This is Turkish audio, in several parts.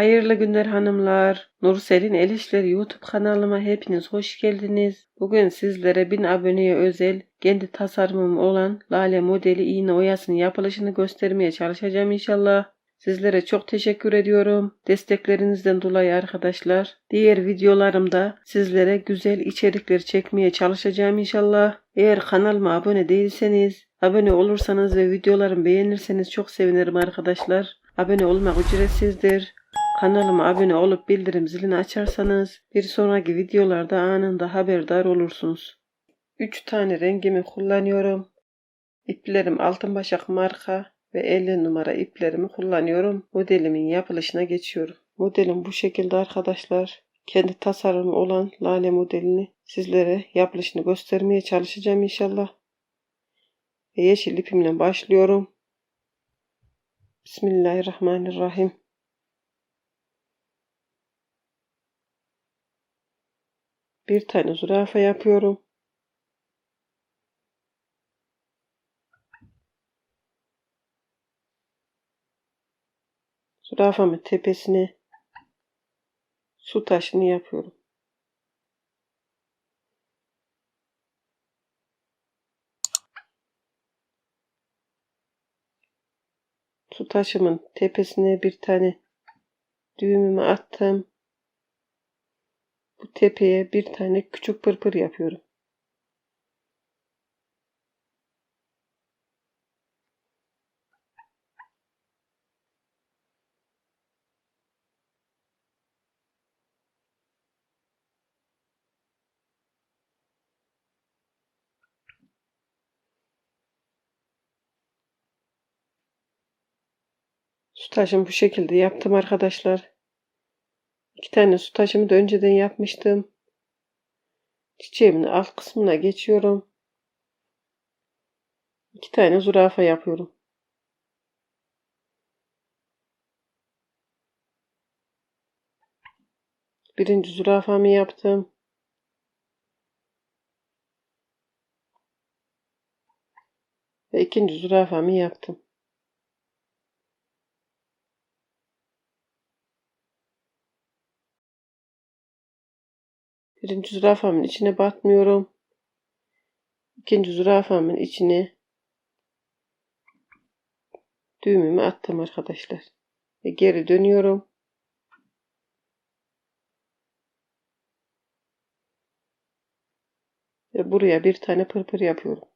Hayırlı günler hanımlar. Nursel'in El İşleri YouTube kanalıma hepiniz hoş geldiniz. Bugün sizlere 1000 aboneye özel kendi tasarımım olan lale modeli iğne oyasının yapılışını göstermeye çalışacağım inşallah. Sizlere çok teşekkür ediyorum. Desteklerinizden dolayı arkadaşlar. Diğer videolarımda sizlere güzel içerikler çekmeye çalışacağım inşallah. Eğer kanalıma abone değilseniz, abone olursanız ve videolarımı beğenirseniz çok sevinirim arkadaşlar. Abone olmak ücretsizdir. Kanalıma abone olup bildirim zilini açarsanız bir sonraki videolarda anında haberdar olursunuz. 3 tane rengimi kullanıyorum. İplerim altın başak marka ve 50 numara iplerimi kullanıyorum. Modelimin yapılışına geçiyorum. Modelim bu şekilde arkadaşlar. Kendi tasarımı olan lale modelini sizlere yapılışını göstermeye çalışacağım inşallah. Ve yeşil ipimle başlıyorum. Bismillahirrahmanirrahim. Bir tane zürafa yapıyorum. Zürafamın tepesine su taşını yapıyorum. Su taşımın tepesine bir tane düğümümü attım. Bu tepeye bir tane küçük pırpır yapıyorum. Su taşımı bu şekilde yaptım arkadaşlar. İki tane su taşımı da önceden yapmıştım. Çiçeğimin alt kısmına geçiyorum. İki tane zürafa yapıyorum. Birinci zürafamı yaptım. Ve ikinci zürafamı yaptım. Birinci zürafamın içine batmıyorum. İkinci zürafamın içine düğümümü attım arkadaşlar. Ve geri dönüyorum. Ve buraya bir tane pırpır yapıyorum.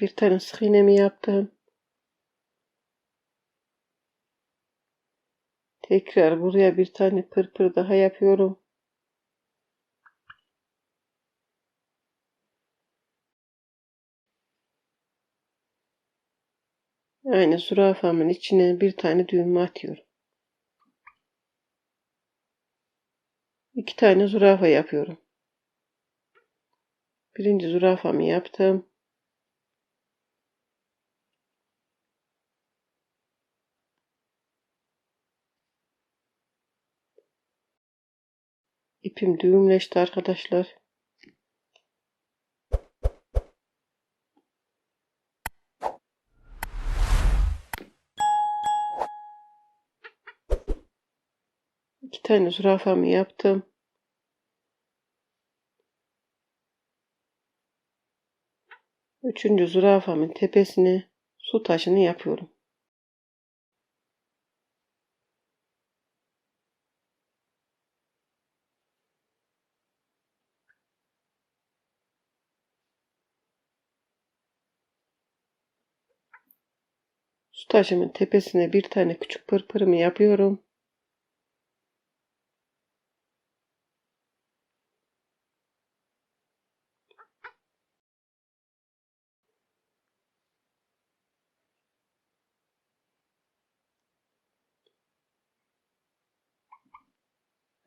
Bir tane sık iğnemi yaptım. Tekrar buraya bir tane pırpır daha yapıyorum. Aynı zürafamın içine bir tane düğme atıyorum. İki tane zürafa yapıyorum. Birinci zürafamı yaptım. İpim düğümleşti arkadaşlar. İki tane zürafamı yaptım. Üçüncü zürafamın tepesine su taşını yapıyorum. Su taşımın tepesine bir tane küçük pırpırımı yapıyorum.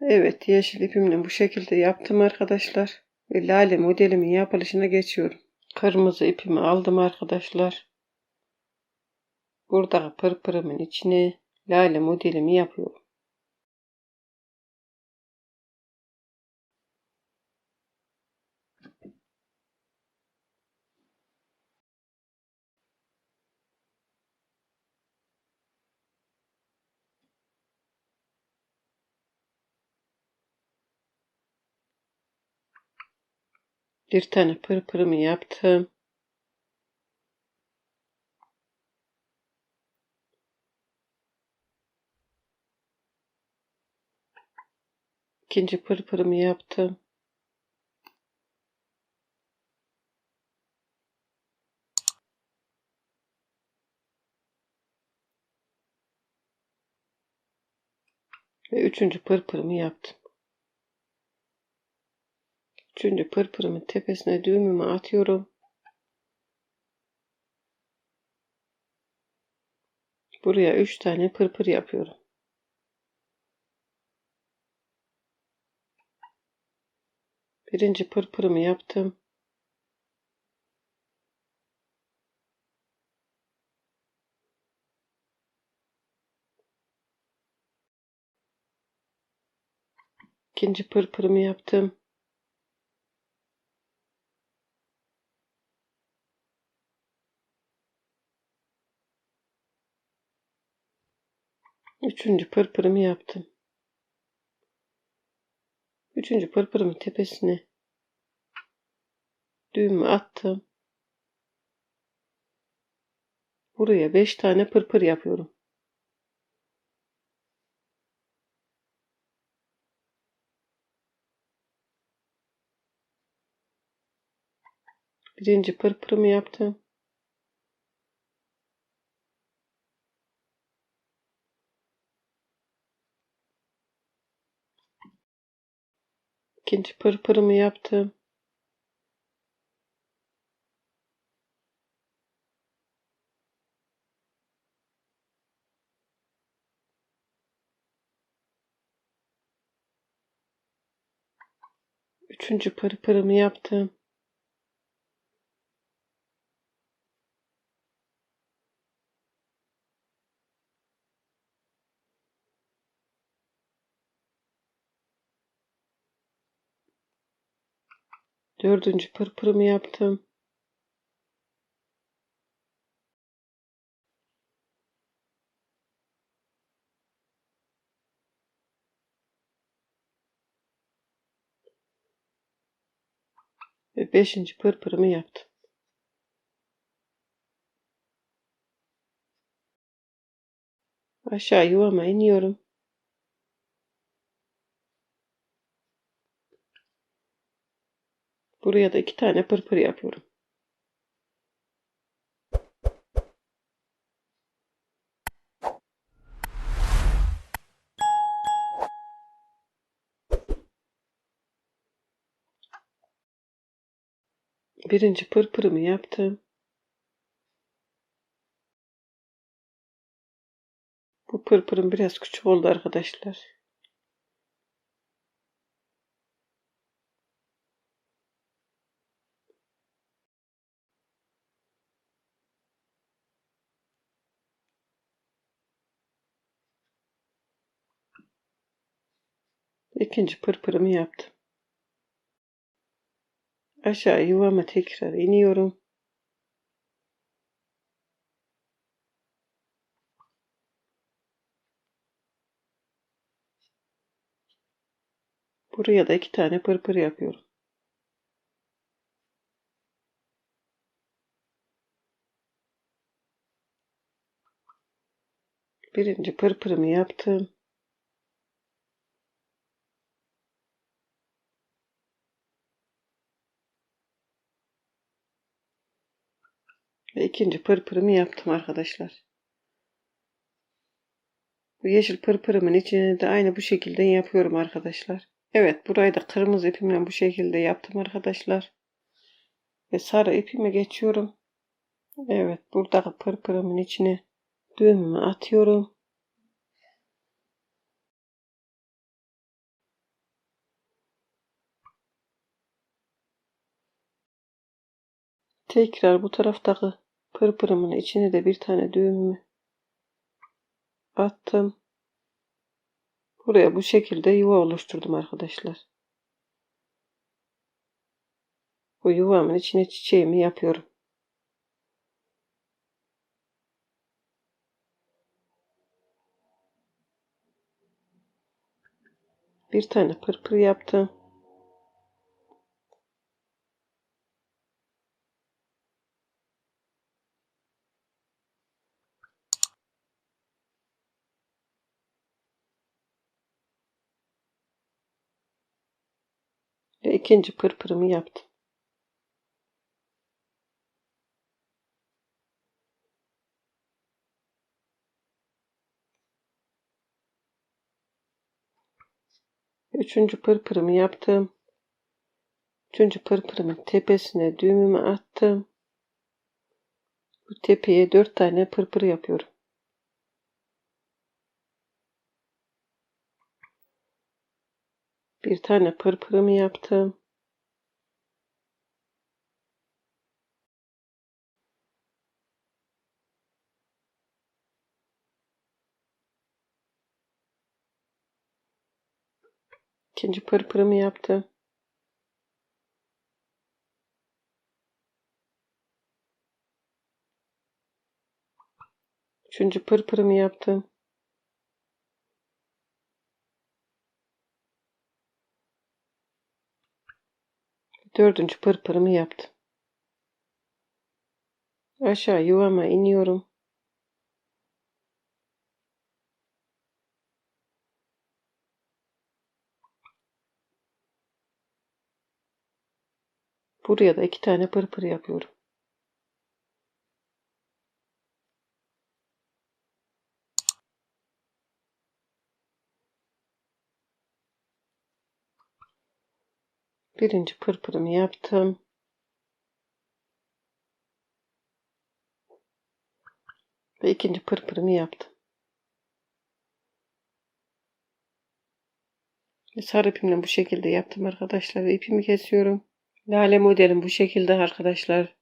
Evet yeşil ipimle bu şekilde yaptım arkadaşlar. Ve lale modelimin yapılışına geçiyorum. Kırmızı ipimi aldım arkadaşlar. Buradaki pırpırımın içine lale modelimi yapıyorum. Bir tane pırpırımı yaptım. İkinci pırpırımı yaptım. Ve üçüncü pırpırımı yaptım. Üçüncü pırpırımın tepesine düğümümü atıyorum. Buraya üç tane pırpır yapıyorum. Birinci pırpırımı yaptım. İkinci pırpırımı yaptım. Üçüncü pırpırımı yaptım. Üçüncü pırpırımın tepesine düğümü attım. Buraya beş tane pırpır yapıyorum. Birinci pırpırımı yaptım. İkinci pırpırımı yaptım. Üçüncü pırpırımı yaptım. Dördüncü pırpırımı yaptım. Ve beşinci pırpırımı yaptım. Aşağı yuvama iniyorum. Buraya da iki tane pırpır yapıyorum. Birinci pırpırımı yaptım. Bu pırpırım biraz küçük oldu arkadaşlar. İkinci pırpırımı yaptım. Aşağı yuvama tekrar iniyorum. Buraya da iki tane pırpır yapıyorum. Birinci pırpırımı yaptım. Ve ikinci pırpırımı yaptım arkadaşlar. Bu yeşil pırpırımın içine de aynı bu şekilde yapıyorum arkadaşlar. Evet burayı da kırmızı ipimle bu şekilde yaptım arkadaşlar. Ve sarı ipime geçiyorum. Evet buradaki pırpırımın içine düğümümü atıyorum. Tekrar bu taraftaki pırpırımın içine de bir tane düğümümü attım. Buraya bu şekilde yuva oluşturdum arkadaşlar. Bu yuvamın içine çiçeğimi yapıyorum. Bir tane pırpır yaptım. Ve ikinci pırpırımı yaptım. Üçüncü pırpırımı yaptım. Üçüncü pırpırımın tepesine düğümümü attım. Bu tepeye dört tane pırpır yapıyorum. Bir tane pırpırımı yaptım. İkinci pırpırımı yaptım. Üçüncü pırpırımı yaptım. Dördüncü pırpırımı yaptım. Aşağı yuvama iniyorum. Buraya da iki tane pırpır yapıyorum. Birinci pırpırımı yaptım. Ve ikinci pırpırımı yaptım. Sarı ipimle bu şekilde yaptım arkadaşlar. İpimi kesiyorum. Lale modelim bu şekilde arkadaşlar.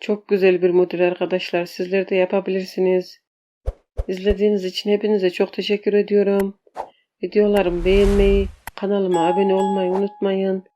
Çok güzel bir model arkadaşlar. Sizler de yapabilirsiniz. İzlediğiniz için hepinize çok teşekkür ediyorum. Videolarımı beğenmeyi, kanalıma abone olmayı unutmayın.